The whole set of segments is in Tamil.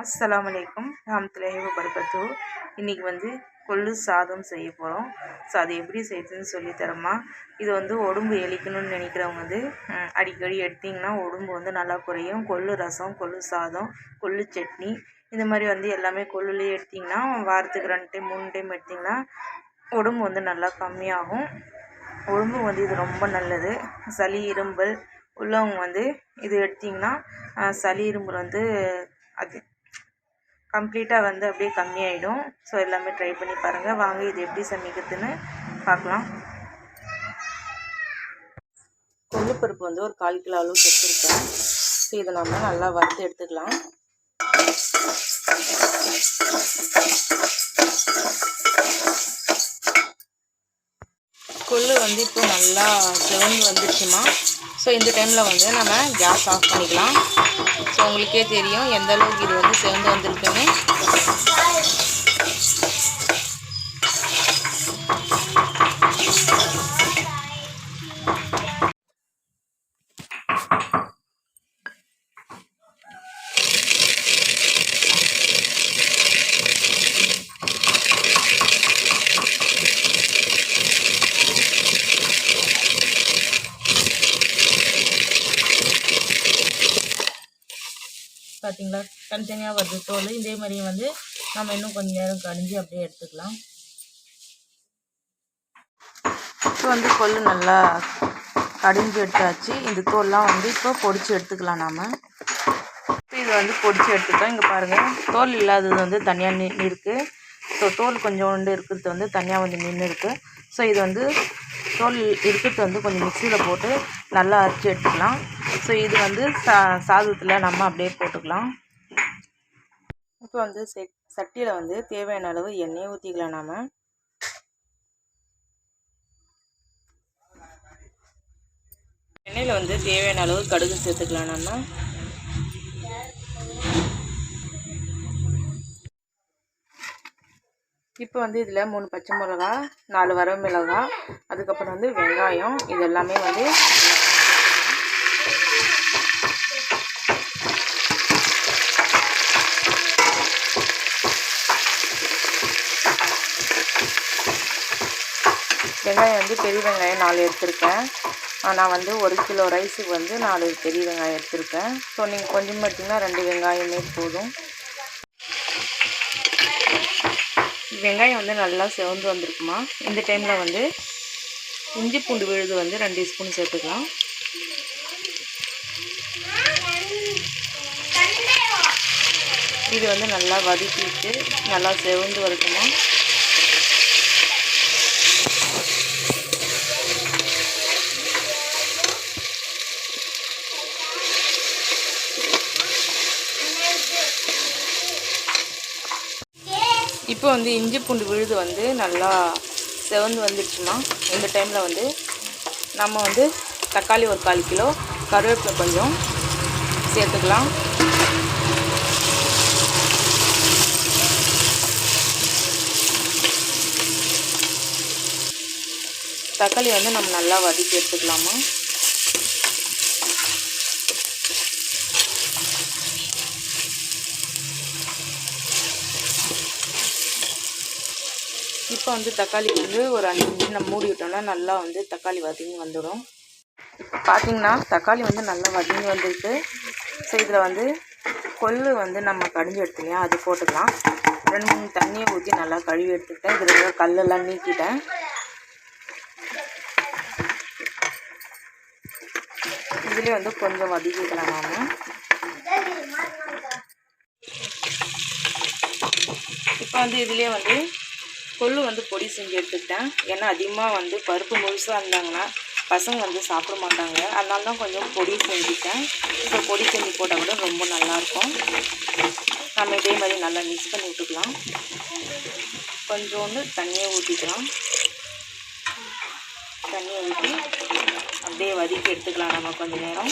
அஸ்ஸலாமு அலைக்கும் ராமத்துலேஹி பரக்கத்து இன்றைக்கி வந்து கொள்ளு சாதம் செய்ய போகிறோம் ஸோ அது எப்படி செய்யுதுன்னு சொல்லித்தரமா இது வந்து உடம்பு எலிக்கணும்னு நினைக்கிறவங்க வந்து அடிக்கடி எடுத்திங்கன்னா உடம்பு வந்து நல்லா குறையும். கொள்ளு ரசம் கொள்ளு சாதம் கொள்ளு சட்னி இந்த மாதிரி வந்து எல்லாமே கொள்ளுலேயே எடுத்திங்கன்னா வாரத்துக்கு ரெண்டு டைம் மூணு டைம் எடுத்திங்கன்னா உடம்பு வந்து நல்லா கம்மியாகும். உடம்பு வந்து இது ரொம்ப நல்லது. சளி இரும்பல் உள்ளவங்க வந்து இது எடுத்திங்கன்னா சளி இரும்பல் வந்து அது கம்ப்ளீட்டாக வந்து அப்படியே கம்மியாயிடும். ஸோ எல்லாமே ட்ரை பண்ணி பாருங்கள் வாங்க இது எப்படி சமைக்கிறதுன்னு பார்க்கலாம். கொள்ளுப்பருப்பு வந்து ஒரு கால் கிலோ அளவுக்கு எடுத்துருக்கேன் ஸோ இதை நம்ம நல்லா வறுத்து எடுத்துக்கலாம். கொள்ளு வந்து இப்போ நல்லா செவந்து வந்துருச்சுமா. ஸோ இந்த டைமில் வந்து நம்ம கேஸ் ஆஃப் பண்ணிக்கலாம். ஸோ உங்களுக்கே தெரியும். எந்த அளவுக்கு இது வந்து சேர்ந்து வந்திருக்குன்னு. பார்த்தீங்களா? தனித்தனியாக வருது. தோல் இதே மாதிரி வந்து நம்ம இன்னும் கொஞ்சம் நேரம் கடிஞ்சு அப்படியே எடுத்துக்கலாம். இப்போ வந்து கொல் நல்லா கடிஞ்சு எடுத்தாச்சு. இந்த தோல்லாம் வந்து இப்போ பொடிச்சு எடுத்துக்கலாம் நாம். இப்போ இது வந்து பொடிச்சு எடுத்துக்கலாம். இங்கே பாருங்கள் தோல் இல்லாதது வந்து தனியாக நி இருக்குது ஸோ தோல் கொஞ்சோண்டு இருக்கிறது வந்து தனியாக வந்து நின்று இருக்குது ஸோ இது வந்து தோல் இருக்கிறது வந்து கொஞ்சம் மிக்சியில் போட்டு நல்லா அரைச்சி எடுத்துக்கலாம். ஸோ இது வந்து சா சாதத்தில் நம்ம அப்படியே போட்டுக்கலாம். இப்போ வந்து செ சட்டியில் வந்து தேவையான அளவு எண்ணெயை ஊற்றிக்கலாம் நாம். எண்ணெயில் வந்து தேவையான அளவு கடுகு சேர்த்துக்கலாம் நம்ம இப்போ வந்து இதில் மூணு பச்சை மிளகா நாலு வரமிளகா அதுக்கப்புறம் வந்து வெங்காயம் இது எல்லாமே வந்து வெங்காயம் வந்து பெரிய வெங்காயம் நாலு எடுத்திருக்கேன். நான் வந்து ஒரு கிலோ ரைஸுக்கு வந்து நாலு பெரிய வெங்காயம் எடுத்திருக்கேன். ஸோ நீங்கள் கொஞ்சம் பார்த்தீங்கன்னா ரெண்டு வெங்காயமே போதும். வெங்காயம் வந்து நல்லா செவந்து வந்திருக்குமா? இந்த டைமில் வந்து இஞ்சி பூண்டு விழுது வந்து ரெண்டு ஸ்பூன் சேர்த்துக்கலாம். இது வந்து நல்லா வதக்கிட்டு நல்லா செவந்து வரட்டுமா? இப்போ வந்து இஞ்சி பூண்டு விழுது வந்து நல்லா செவந்து வந்துடுச்சுமா இந்த டைமில் வந்து நம்ம வந்து தக்காளி ஒரு கால் கிலோ கருவேப்பிலை கொஞ்சம் சேர்த்துக்கலாம். தக்காளி வந்து நம்ம நல்லா வதக்கி எடுத்துக்கலாமா? இப்போ வந்து தக்காளி வந்து ஒரு அஞ்சு நிமிஷம் நம்ம மூடி விட்டோம்னா நல்லா வந்து தக்காளி வதங்கி வந்துடும். இப்போ பார்த்தீங்கன்னா தக்காளி வந்து நல்லா வதங்கி வந்துருக்கு. ஸோ இதில் வந்து கொள்ளு வந்து நம்ம கடிஞ்சு எடுத்துலையா அது போட்டுக்கலாம். ரெண்டு மூணு தண்ணியை ஊற்றி நல்லா கழுவி எடுத்துக்கிட்டேன். இதில் இருக்கிற கல்லெல்லாம் நீக்கிட்டேன். இதுலேயே வந்து கொஞ்சம் வதக்கிக்கலாம் நாம. இப்போ வந்து இதுலேயே வந்து கொள்ளு வந்து பொடி செஞ்சு எடுத்துக்கிட்டேன். ஏன்னா அதிகமாக வந்து பருப்பு முழுசாக இருந்தாங்கன்னா பசங்க வந்து சாப்பிட மாட்டாங்க. அதனால தான் கொஞ்சம் பொடி செஞ்சுட்டேன். இப்போ பொடி செஞ்சு போட்டால் கூட ரொம்ப நல்லாயிருக்கும். நம்ம இதே மாதிரி நல்லா மிக்ஸ் பண்ணி விட்டுக்கலாம். கொஞ்சோண்டு தண்ணியை ஊற்றிக்கலாம் தண்ணியை ஊற்றி அப்படியே வதக்கி எடுத்துக்கலாம் நம்ம கொஞ்ச நேரம்.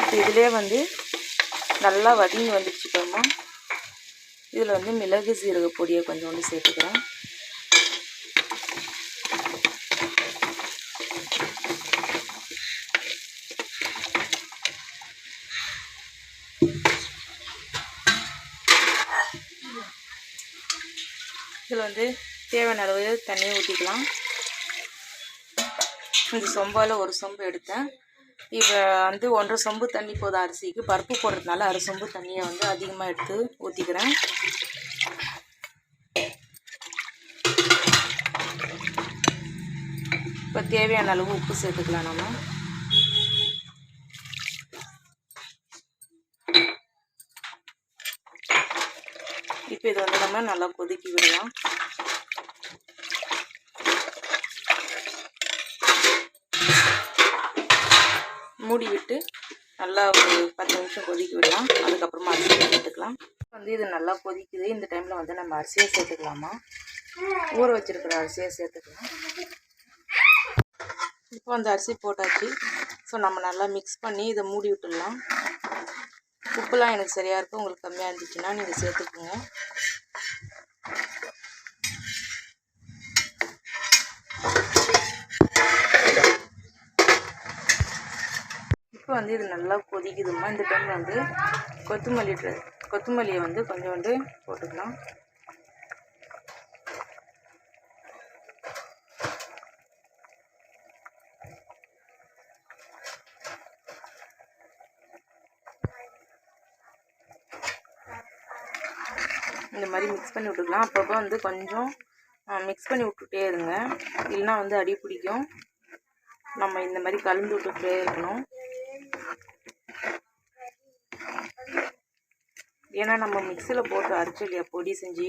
இப்போ இதிலே வந்து நல்லா வதங்கி வந்துடுச்சு பாருமா இதில் வந்து மிளகு சீரக பொடியை கொஞ்சோண்டு சேர்த்துக்கிறேன். இதில் வந்து தேவையான அளவு தண்ணியை ஊற்றிக்கலாம். இந்த சொம்பால் ஒரு சொம்பு எடுத்தேன். இப்போ வந்து ஒன்றரை சொம்பு தண்ணி போதும் அரிசிக்கு. பருப்பு போடுறதுனால அரை சொம்பு தண்ணியை வந்து அதிகமாக எடுத்து ஊற்றிக்கிறேன் இப்போ தேவையான அளவு உப்பு சேர்த்துக்கலாம் நம்ம இப்போ இது வந்து நம்ம நல்லா கொதிக்கி விடலாம். மூடி விட்டு நல்லா ஒரு பத்து நிமிஷம் கொதிக்க விடலாம். அதுக்கப்புறமா அரிசியை சேர்த்துக்கலாம். வந்து இது நல்லா கொதிக்குது. இந்த டைமில் வந்து நம்ம அரிசியை சேர்த்துக்கலாமா? ஊற வச்சிருக்கிற அரிசியை சேர்த்துக்கலாம். இப்போ அந்த அரிசி போட்டாச்சு. ஸோ நம்ம நல்லா மிக்ஸ் பண்ணி இதை மூடி விட்டுடலாம். உப்புலாம் எனக்கு சரியாக இருக்கும் உங்களுக்கு கம்மியாக இருந்துச்சுன்னா நீங்கள் சேர்த்துக்குங்க. இப்போ வந்து இது நல்லா கொதிக்குதுமா இந்த டைமில் வந்து கொத்தமல்லி கொத்தமல்லியை வந்து கொஞ்சோண்டு போட்டுக்கலாம். இந்த மாதிரி மிக்ஸ் பண்ணி விட்டுக்கலாம். அப்பப்போ வந்து கொஞ்சம் மிக்ஸ் பண்ணி விட்டுட்டே இருங்க. இல்லைன்னா வந்து அடி பிடிக்கும். நம்ம இந்த மாதிரி கலந்து விட்டுட்டே இருக்கணும். ஏன்னா நம்ம மிக்சியில் போட்டு அரைச்சி இல்லையா பொடி செஞ்சு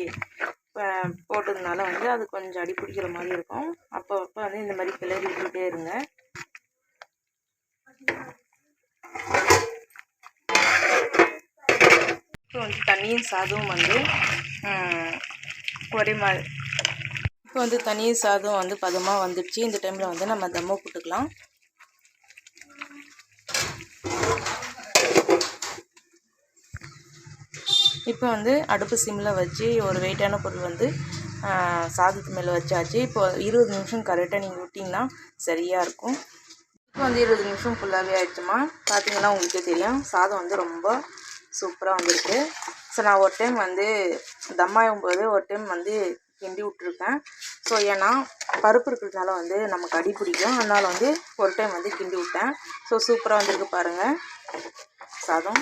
போட்டதுனால வந்து அது கொஞ்சம் அடி பிடிக்கிற மாதிரி இருக்கும். அப்போ அப்போ வந்து இந்த மாதிரி கிளறி விட்டுட்டே இருங்க. இப்போ வந்து தண்ணியும் சாதமும் வந்து ஒரே மாதிரி. இப்போ வந்து தண்ணியும் சாதம் வந்து பதமாக வந்துடுச்சு. இந்த டைமில் வந்து நம்ம தம்மை போட்டுக்கலாம். இப்போ வந்து அடுப்பு சிம்மில் வச்சு ஒரு வெயிட்டான பொருள் வந்து சாதத்து மேலே வச்சாச்சு. இப்போ இருபது நிமிஷம் கரெக்டாக நீங்கள் விட்டிங்கன்னா சரியாக இருக்கும். இப்போ வந்து இருபது நிமிஷம் ஃபுல்லாகவே ஆகிடுச்சுமா பார்த்தீங்கன்னா உங்களுக்கே தெரியும். சாதம் வந்து ரொம்ப சூப்பராக வந்திருக்கு. ஸோ நான் ஒரு டைம் வந்து தம்மாயும் போது ஒரு டைம் வந்து கிண்டி விட்ருக்கேன் ஸோ ஏன்னா பருப்பு இருக்கிறதுனால வந்து நமக்கு அடி பிடிக்கும். அதனால் வந்து ஒரு டைம் வந்து கிண்டி விட்டேன். ஸோ சூப்பராக வந்திருக்கு பாருங்கள் சாதம்.